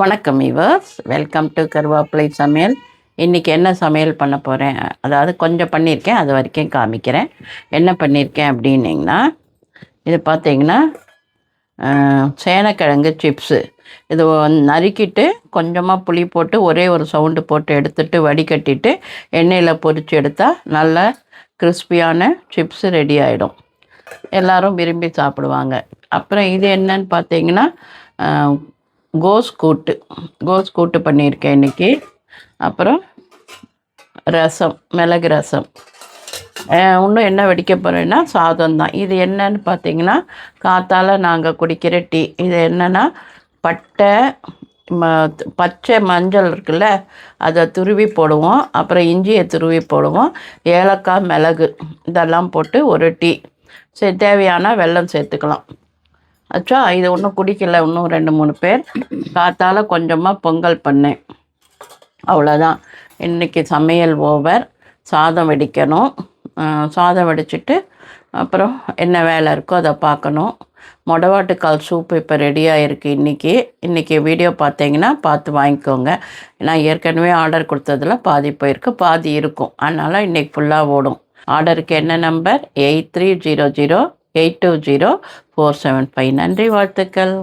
வணக்கம் இவர்ஸ் welcome to கருவேப்பிலை சமையல். இன்றைக்கி என்ன சமையல் பண்ண போகிறேன் அதாவது கொஞ்சம் பண்ணியிருக்கேன் அது வரைக்கும் காமிக்கிறேன். என்ன பண்ணியிருக்கேன் அப்படின்னிங்கன்னா இது பார்த்தீங்கன்னா சேனக்கிழங்கு சிப்ஸு. இது நறுக்கிட்டு கொஞ்சமாக புளி போட்டு ஒரே ஒரு சவுண்டு போட்டு எடுத்துட்டு வடிகட்டிட்டு எண்ணெயில் பொரித்து எடுத்தால் நல்ல கிறிஸ்பியான சிப்ஸு ரெடி ஆகிடும் எல்லோரும் விரும்பி சாப்பிடுவாங்க. அப்புறம் இது என்னன்னு பார்த்தீங்கன்னா கோஸ் கூட்டு கோஸ் கூட்டு பண்ணியிருக்கேன் இன்னைக்கு. அப்புறம் ரசம் மிளகு ரசம். இன்னும் என்ன வெடிக்க போகிறேன்னா சாதம் தான். இது என்னன்னு பார்த்தீங்கன்னா காத்தால் நாங்கள் குடிக்கிற டீ. இது என்னென்னா பட்டை ம பச்சை மஞ்சள் இருக்குல்ல அதை துருவி போடுவோம். அப்புறம் இஞ்சியை துருவி போடுவோம். ஏலக்காய் மிளகு இதெல்லாம் போட்டு ஒரு டீ. சரி தேவையான வெல்லம் சேர்த்துக்கலாம். அச்சா இது ஒன்றும் குடிக்கல இன்னும் ரெண்டு மூணு பேர். காத்தால் கொஞ்சமாக பொங்கல் பண்ணேன். அவ்வளோதான் இன்றைக்கி சமையல் ஓவர். சாதம் வெடிக்கணும். சாதம் வெடிச்சிட்டு அப்புறம் என்ன வேலை இருக்கோ அதை பார்க்கணும். மொடவாட்டுக்கால் சூப் இப்போ ரெடியாக இருக்குது இன்றைக்கி இன்றைக்கி வீடியோ பார்த்தீங்கன்னா பார்த்து வாங்கிக்கோங்க. நான் ஏற்கனவே ஆர்டர் கொடுத்ததில் பாதி போயிருக்கு பாதி இருக்கும். அதனால் இன்றைக்கி ஃபுல்லாக ஓடும். ஆர்டருக்கு என்ன number eight three zero zero eight two zero four seven five. நன்றி வாழ்த்துக்கள்.